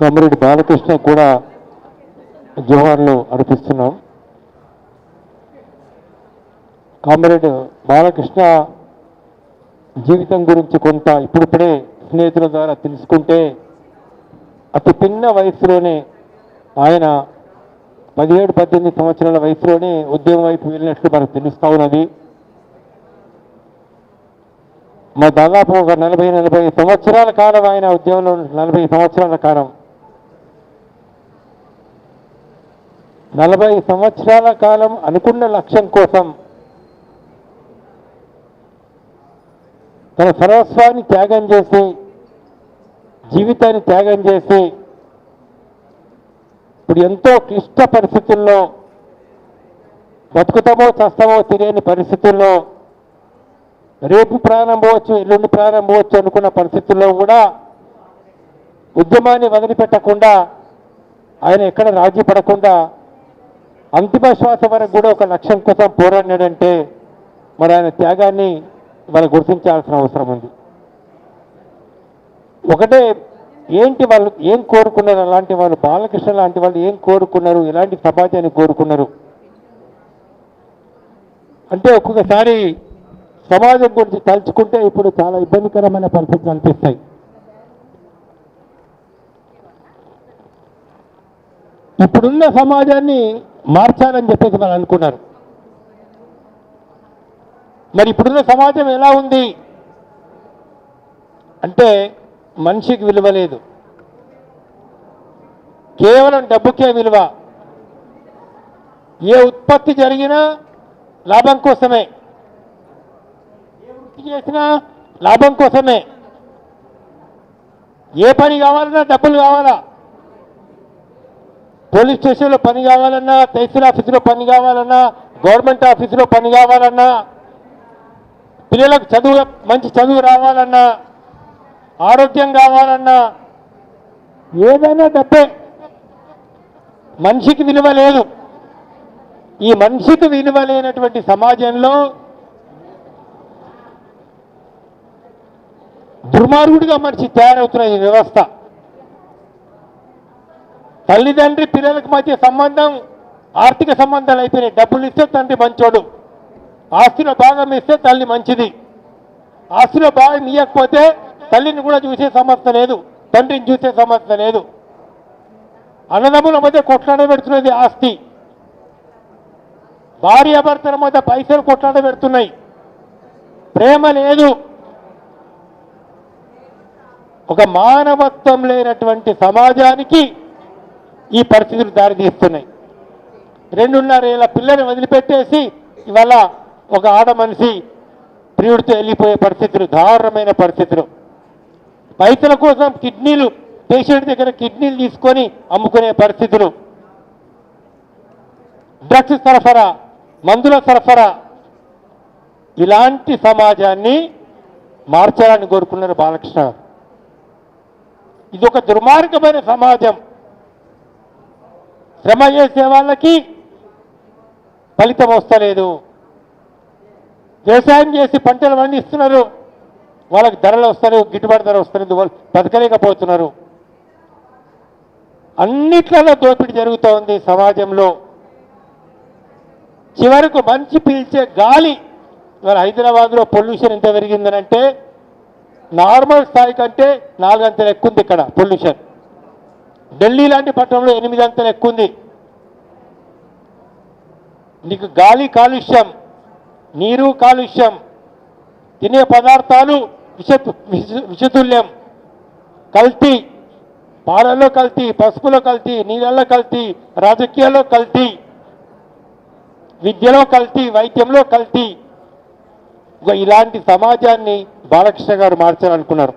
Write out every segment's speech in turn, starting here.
కమరెడ్డి బాలకృష్ణ కూడా జోహార్లు అర్పిస్తున్నాం. కామ్రేడ్ బాలకృష్ణ జీవితం గురించి కొంత ఇప్పుడిప్పుడే స్నేహితుల ద్వారా తెలుసుకుంటే అతి పిన్న వయసులోనే ఆయన పదిహేడు పద్దెనిమిది సంవత్సరాల వయసులోనే ఉద్యమం వైపు వెళ్ళినట్లు మనకు తెలుస్తూ ఉన్నది. మా దాదాపు ఒక నలభై నలభై సంవత్సరాల కాలం ఆయన ఉద్యమంలో నలభై సంవత్సరాల కాలం. నలభై సంవత్సరాల కాలం అనుకున్న లక్ష్యం కోసం తన సర్వస్వాన్ని త్యాగం చేసి జీవితాన్ని త్యాగం చేసి ఇప్పుడు ఎంతో క్లిష్ట పరిస్థితుల్లో బతుకుతామో చస్తామో తెలియని పరిస్థితుల్లో రేపు ప్రాణం పోవచ్చు ఎల్లుండి ప్రాణం పోవచ్చు అనుకున్న పరిస్థితుల్లో కూడా ఉద్యమాన్ని వదిలిపెట్టకుండా ఆయన ఎక్కడ రాజీ పడకుండా అంతిమ శ్వాస వరకు కూడా ఒక లక్ష్యం కోసం పోరాడినాడంటే మరి ఆయన త్యాగాన్ని మనం గుర్తించాల్సిన అవసరం ఉంది. ఒకటే ఏంటి వాళ్ళు ఏం కోరుకున్నారు? అలాంటి వాళ్ళు బాలకృష్ణ లాంటి వాళ్ళు ఏం కోరుకున్నారు? ఎలాంటి సమాజాన్ని కోరుకున్నారు? అంటే ఒక్కొక్కసారి సమాజం గురించి తలుచుకుంటే ఇప్పుడు చాలా ఇబ్బందికరమైన పరిస్థితులు అనిపిస్తాయి. ఇప్పుడున్న సమాజాన్ని మార్చాలని చెప్పేసి మనం అనుకున్నారు. మరి ఇప్పుడున్న సమాజం ఎలా ఉంది? అంటే మనిషికి విలువ లేదు. కేవలం డబ్బుకే విలువ. ఏ ఉత్పత్తి జరిగినా లాభం కోసమే. ఏ వృత్తి చేసినా లాభం కోసమే. ఏ పని కావాలన్నా డబ్బులు కావాలా? పోలీస్ స్టేషన్లో పని కావాలన్నా తహసీల్ ఆఫీసులో పని కావాలన్నా గవర్నమెంట్ ఆఫీసులో పని కావాలన్నా పిల్లలకు చదువు మంచి చదువు రావాలన్నా ఆరోగ్యం కావాలన్నా ఏదైనా డబ్బే మనిషికి విలువ లేదు. ఈ మనిషికి విలువ లేనటువంటి సమాజంలో దుర్మార్గుడిగా మనిషి తయారవుతున్న ఈ వ్యవస్థ. తల్లిదండ్రి పిల్లలకు మధ్య సంబంధం ఆర్థిక సంబంధాలు అయిపోయినాయి డబ్బులు ఇస్తే తండ్రి మంచోడు. ఆస్తిలో భాగం ఇస్తే తల్లి మంచిది. ఆస్తిలో భాగం ఇవ్వకపోతే తల్లిని కూడా చూసే సమస్య లేదు తండ్రిని చూసే సమస్య లేదు. అన్నదమ్ముల మధ్య కొట్లాడ పెడుతున్నది ఆస్తి. భార్యాభర్తల మధ్య పైసలు కొట్లాడ పెడుతున్నాయి. ప్రేమ లేదు. ఒక మానవత్వం లేనటువంటి సమాజానికి ఈ పరిస్థితులు దారితీస్తున్నాయి. రెండున్నర ఏళ్ళ పిల్లని వదిలిపెట్టేసి ఇవాళ ఒక ఆడ మనిషి ప్రియుడితో వెళ్ళిపోయే పరిస్థితులు దారుణమైన పరిస్థితులు. పైసల కోసం కిడ్నీలు పేషెంట్ దగ్గర కిడ్నీలు తీసుకొని అమ్ముకునే పరిస్థితులు. డ్రగ్స్ సరఫరా మందుల సరఫరా. ఇలాంటి సమాజాన్ని మార్చాలని కోరుకున్నారు బాలకృష్ణ ఇది ఒక దుర్మార్గమైన సమాజం. శ్రమ చేసే వాళ్ళకి ఫలితం వస్తలేదు. వ్యవసాయం చేసి పంటలు పండిస్తున్నారు. వాళ్ళకి ధరలు వస్తారు గిట్టుబాటు ధర వస్తలేదు వాళ్ళు బతకలేకపోతున్నారు. అన్నిట్లలో దోపిడీ జరుగుతూ ఉంది సమాజంలో. చివరకు మంచి పీల్చే గాలి ఇవాళ హైదరాబాద్లో పొల్యూషన్ ఎంత పెరిగిందనంటే నార్మల్ స్థాయి కంటే నాలుగంతలు ఎక్కువ ఉంది ఇక్కడ పొల్యూషన్. ఢిల్లీ లాంటి పట్టణంలో ఎనిమిది అంతలు ఎక్కువ ఉంది నీకు గాలి కాలుష్యం నీరు కాలుష్యం తినే పదార్థాలు విష విషతుల్యం కల్తీ పాలలో కల్తీ పసుపులో కల్తీ నీళ్ళల్లో కల్తీ రాజకీయాల్లో కల్తీ విద్యలో కల్తీ వైద్యంలో కల్తీ. ఇలాంటి సమాజాన్ని బాలకృష్ణ గారు మార్చాలనుకున్నారు.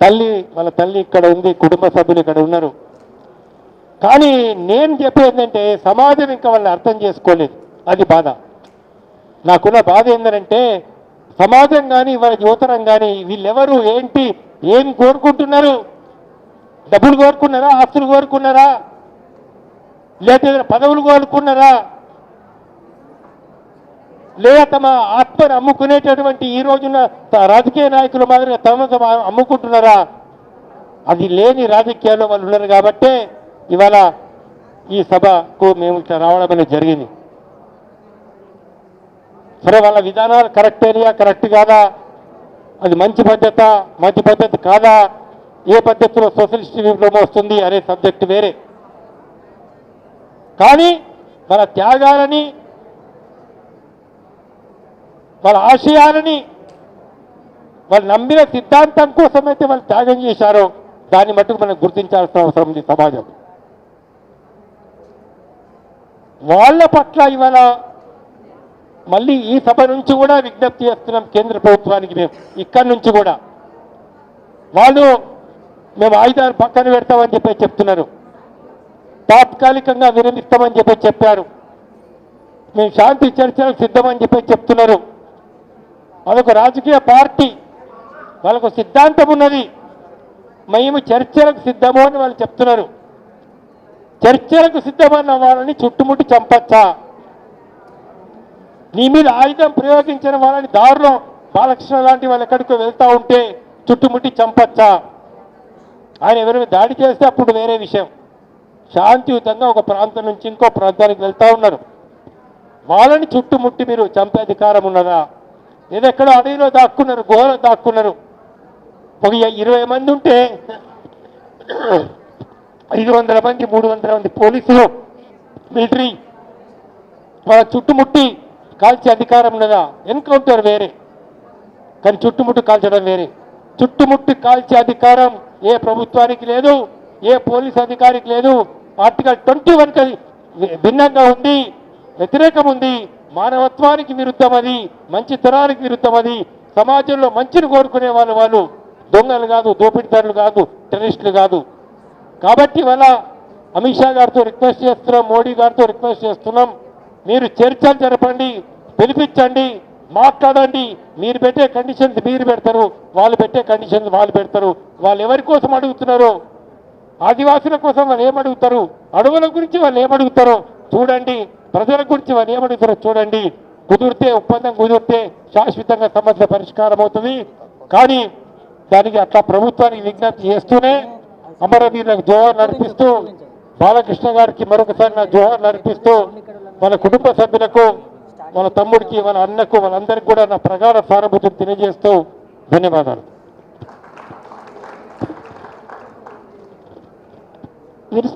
తల్లి వాళ్ళ తల్లి ఇక్కడ ఉంది కుటుంబ సభ్యులు ఇక్కడ ఉన్నారు. కానీ నేను చెప్పేది ఏంటంటే సమాజం ఇంకా వాళ్ళని అర్థం చేసుకోలేదు. అది బాధ. నాకున్న బాధ ఏంటంటే సమాజం కానీ వాళ్ళ యువతరం కానీ వీళ్ళెవరు ఏంటి ఏం కోరుకుంటున్నారు? డబ్బులు కోరుకున్నారా ఆస్తులు కోరుకున్నారా? లేకపోతే ఏదైనా పదవులు కోరుకున్నారా? లేదా తమ ఆత్మను అమ్ముకునేటటువంటి ఈ రోజున రాజకీయ నాయకుల మాదిరిగా తమ తమ అమ్ముకుంటున్నారా? అది లేని రాజకీయాల్లో వాళ్ళు ఉన్నారు కాబట్టే ఇవాళ ఈ సభకు మేము రావడం అనేది జరిగింది. సరే వాళ్ళ విధానాలు కరెక్టేరియా కరెక్ట్ కాదా? అది మంచి పద్ధత మంచి పద్ధతి కాదా? ఏ పద్ధతిలో సోషలిస్ట్ విప్లవం వస్తుంది అనే సబ్జెక్ట్ వేరే. కానీ మన త్యాగాలని వాళ్ళ ఆశయాలని వాళ్ళు నమ్మిన సిద్ధాంతం కోసమైతే వాళ్ళు త్యాగం చేశారో దాన్ని మట్టుకు మనం గుర్తించాల్సిన అవసరం ఉంది సమాజం వాళ్ళ పట్ల ఇవాళ మళ్ళీ ఈ సభ నుంచి కూడా విజ్ఞప్తి చేస్తున్నాం కేంద్ర ప్రభుత్వానికి మేము. ఇక్కడి నుంచి కూడా. వాళ్ళు మేము ఆయుధాలు పక్కన పెడతామని చెప్పి చెప్తున్నారు. తాత్కాలికంగా విరమిస్తామని చెప్పి చెప్పారు. మేము శాంతి చర్చలకు సిద్ధమని చెప్పి చెప్తున్నారు. అదొక రాజకీయ పార్టీ. వాళ్ళకు సిద్ధాంతం ఉన్నది. మేము చర్చలకు సిద్ధము అని వాళ్ళు చెప్తున్నారు. చర్చలకు సిద్ధమన్న వాళ్ళని చుట్టుముట్టి చంపచ్చా? నీ మీద ఆయుధం ప్రయోగించిన వాళ్ళని దారిలో బాలకృష్ణ లాంటి వాళ్ళు ఎక్కడికో వెళ్తూ ఉంటే చుట్టుముట్టి చంపచ్చా? ఆయన ఎవరైనా దాడి చేస్తే అప్పుడు వేరే విషయం. శాంతియుతంగా ఒక ప్రాంతం నుంచి ఇంకో ప్రాంతానికి వెళ్తూ ఉన్నారు. వాళ్ళని చుట్టుముట్టి మీరు చంపే అధికారం ఉన్నదా? లేదా ఎక్కడో అడవిలో దాక్కున్నారు గుహలో దాక్కున్నారు. ఒక ఇరవై మంది ఉంటే ఐదు వందల మంది మూడు వందల మంది పోలీసులు మిలిటరీ వాళ్ళ చుట్టుముట్టి కాల్చే అధికారం లేదా ఎన్కౌంటర్ వేరే. కానీ చుట్టుముట్టు కాల్చడం వేరే. చుట్టుముట్టి కాల్చే అధికారం ఏ ప్రభుత్వానికి లేదు ఏ పోలీస్ అధికారికి లేదు. ఆర్టికల్ ట్వంటీ వన్కి భిన్నంగా ఉంది వ్యతిరేకం ఉంది. మానవత్వానికి విరుద్ధమది మంచితనానికి విరుద్ధమది సమాజంలో మంచిని కోరుకునే వాళ్ళు వాళ్ళు దొంగలు కాదు దోపిడిదారులు కాదు టెర్రరిస్టులు కాదు. కాబట్టి ఇవాళ అమిత్ షా గారితో రిక్వెస్ట్ చేస్తున్నాం మోడీ గారితో రిక్వెస్ట్ చేస్తున్నాం. మీరు చర్చలు జరపండి పిలిపించండి మాట్లాడండి. మీరు పెట్టే కండిషన్స్ మీరు పెడతారు వాళ్ళు పెట్టే కండిషన్స్ వాళ్ళు పెడతారు. వాళ్ళు ఎవరి కోసం అడుగుతున్నారో ఆదివాసుల కోసం వాళ్ళు ఏమడుగుతారు అడవుల గురించి వాళ్ళు ఏమడుగుతారో చూడండి. ప్రజల గురించి వాళ్ళు ఏమడుగుతారో చూడండి. కుదిరితే ఒప్పందం కుదిరితే శాశ్వతంగా సమస్య పరిష్కారం అవుతుంది కానీ దానికి అట్లా ప్రభుత్వానికి విజ్ఞప్తి చేస్తూనే అమరవీరులకు జోహార్ నడిపిస్తూ బాలకృష్ణ గారికి మరొకసారి నా జోహార్ నడిపిస్తూ మన కుటుంబ సభ్యులకు మన తమ్ముడికి మన అన్నకు వాళ్ళందరికీ కూడా నా ప్రగాఢ సానుభూతిని తెలియజేస్తూ ధన్యవాదాలు.